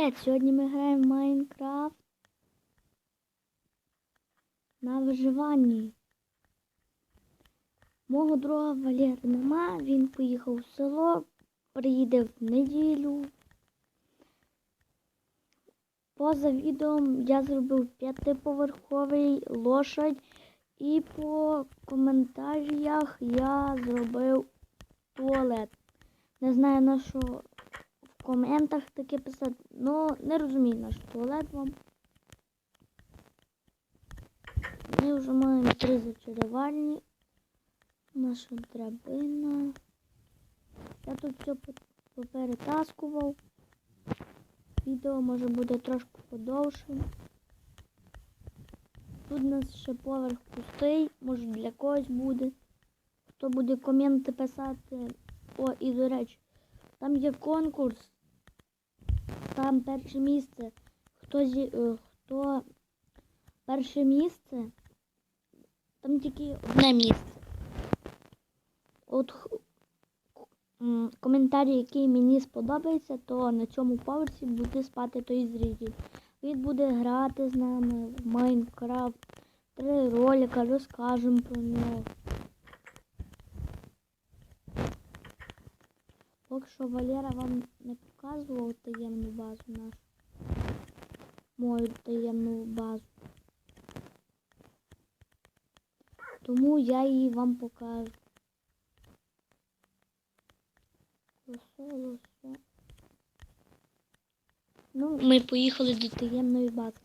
Привіт! Сьогодні ми граємо в Майнкрафт на виживанні. Мого друга Валєра нема, він поїхав в село, приїде в неділю. Поза відео я зробив п'ятиповерховий лошадь і по коментарях я зробив туалет. Не знаю на що в коментах таке писати. Ну, не розумію наш туалет вам. Ми вже маємо три зачарувальні. Наша драбина. Я тут все поперетаскував. Відео може буде трошки подовше. Тут у нас ще поверх пустий, може для когось буде. Хто буде коменти писати. О, і до речі, там є конкурс. Там перше місце. Хто зі, е, хто перше місце? Там тільки одне місце. От коментарі, який мені сподобається, то на цьому поверсі буде спати той зритель. Він буде грати з нами в Майнкрафт. Три ролика, розкажемо про нього. Поки що Валера вам не показував таємну базу нашу. Мою таємну базу. Тому я її вам покажу. Лосо, лосо. Ну, ми поїхали до таємної бази.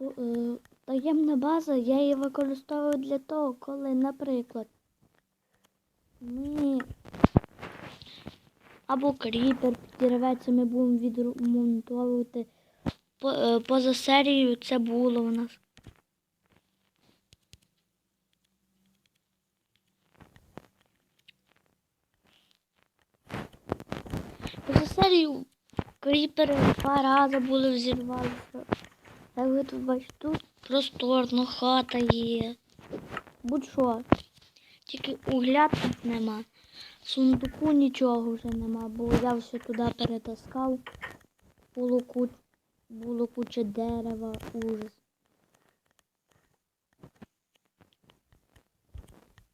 Е, Таємна база, я її використовую для того, коли, наприклад, ми або кріпер підірветься, ми будемо відремонтовувати. Е, Поза серією це було у нас. Поза серією кріпери два рази були взірвалися. Як ви тут бачите, тут просторно, хата є. Будь-що. Тільки угля тут нема. Сундуку нічого вже нема, бо я все туди перетаскав. Було, ку... було куча дерева, ужас.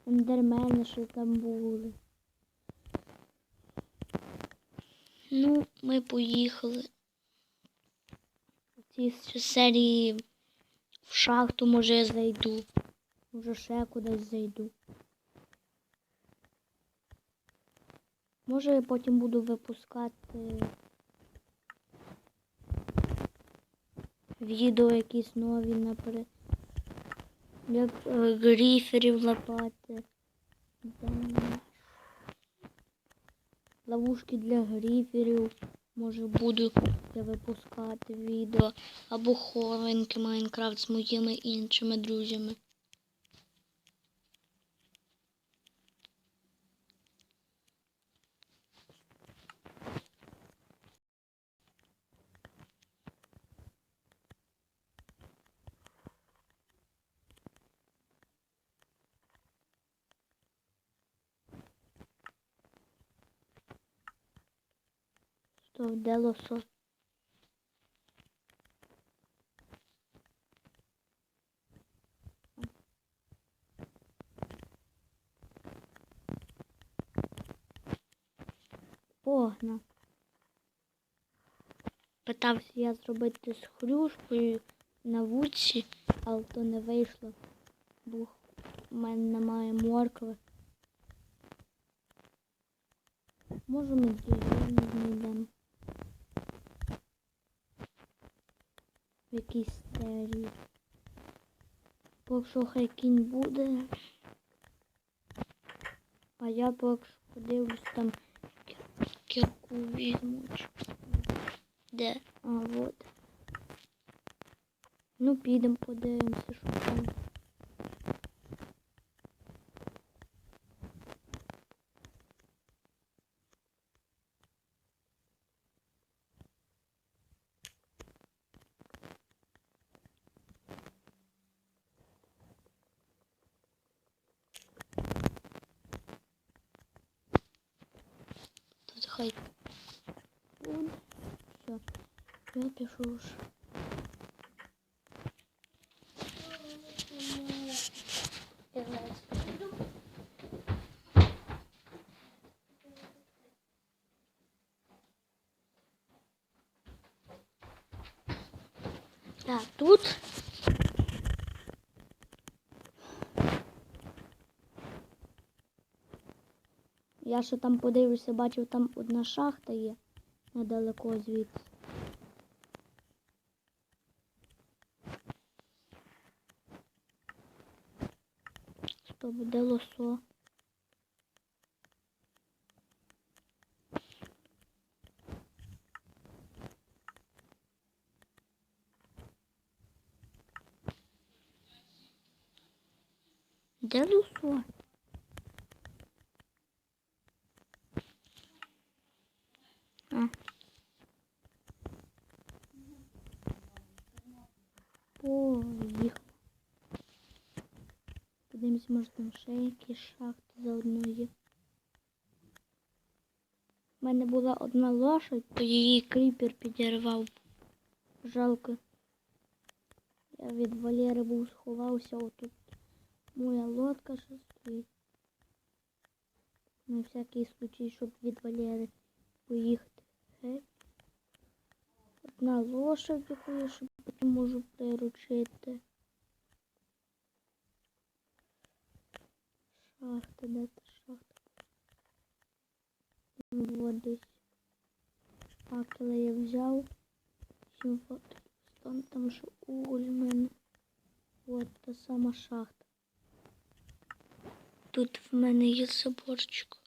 Ендермени ще там були. Ну, ми поїхали. Ще серії в шахту, може, я зайду. Може, ще кудись зайду. Може, я потім буду випускати відео якісь нові, наприклад. Як е, гріферів лопати. Ловушки для гріферів. Може буду я випускати відео. Або хованки Майнкрафт з моїми іншими друзями. Що, де лосось? Погна. Питався я зробити з хрюшкою на вуці, але то не вийшло, бо в мене немає моркви. Може ми знайдемо. В якійсь серії. Поки хай кінь буде. А я поки подивлюсь там кірку візьму. Де? А, от. Ну, підемо подивимося, що там. Тут хай буде. Все. Я пишу ж. Так, тут. Я ще там подивився, бачив, там одна шахта є недалеко звідси. Стоп, де лосо? Де лосо? А. Поїхав. Подивимось, може там ще якісь шахти заодно є. У мене була одна лошадь, то її кріпер підірвав. Жалко. Я від Валери був сховався, отут моя лодка ще стоїть. На всякий случай, щоб від Валери поїхати. Геть. Одна лошадь, яку я ще потім можу приручити. Шахта, де та шахта? Ну, от десь. Факели я взяв. Сім факелів. Там, там ще уголь в мене. От та сама шахта. Тут в мене є заборчик.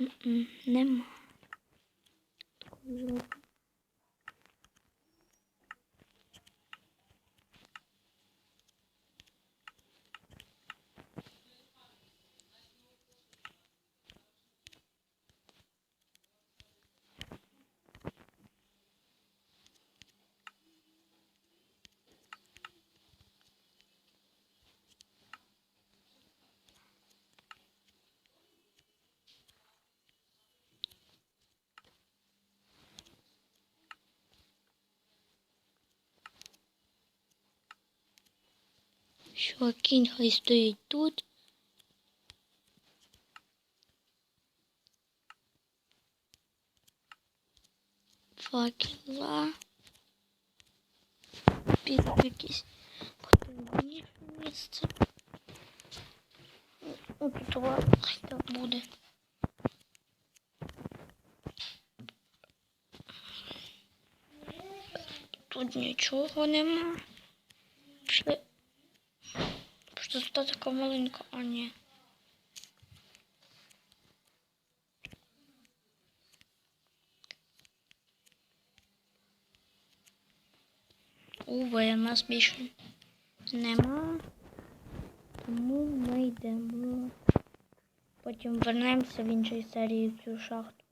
М-м, Нема. Таку Що кінь хай стоїть тут. Факела. Місце. От тут хай так буде. Тут нічого нема. Пішли. Що це така маленька, а ні. Уве, нас більше нема. Тому ми йдемо. Потім вернемося в іншій серії в цю шахту.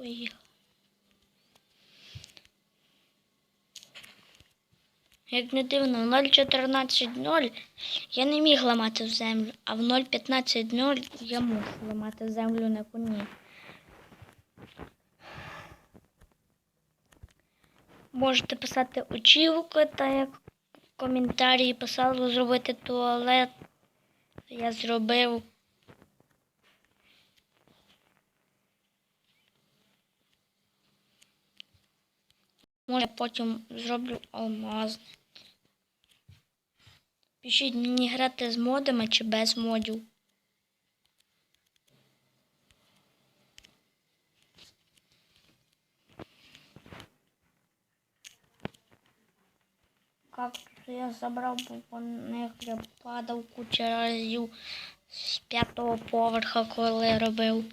Поїхали. Як не дивно, в 0.14.0 я не міг ламати в землю, а в 0.15.0 я мушу ламати землю на коні. Можете писати очівки, та як в коментарі писали зробити туалет. Я зробив. Може, потім зроблю алмазне. Пишіть мені грати з модами чи без модів. Кактус я забрав, бо них я падав кучу разів з п'ятого поверха, коли робив.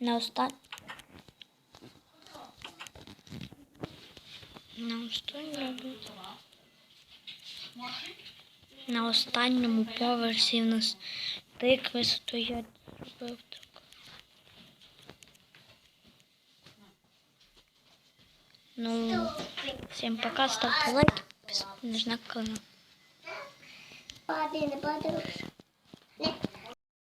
На останній. На останньому. На останньому поверсі в нас тикви стоять. Зробив так. Ну, всім пока, ставте лайк. Підписуйтесь на канал. Падай, не падай.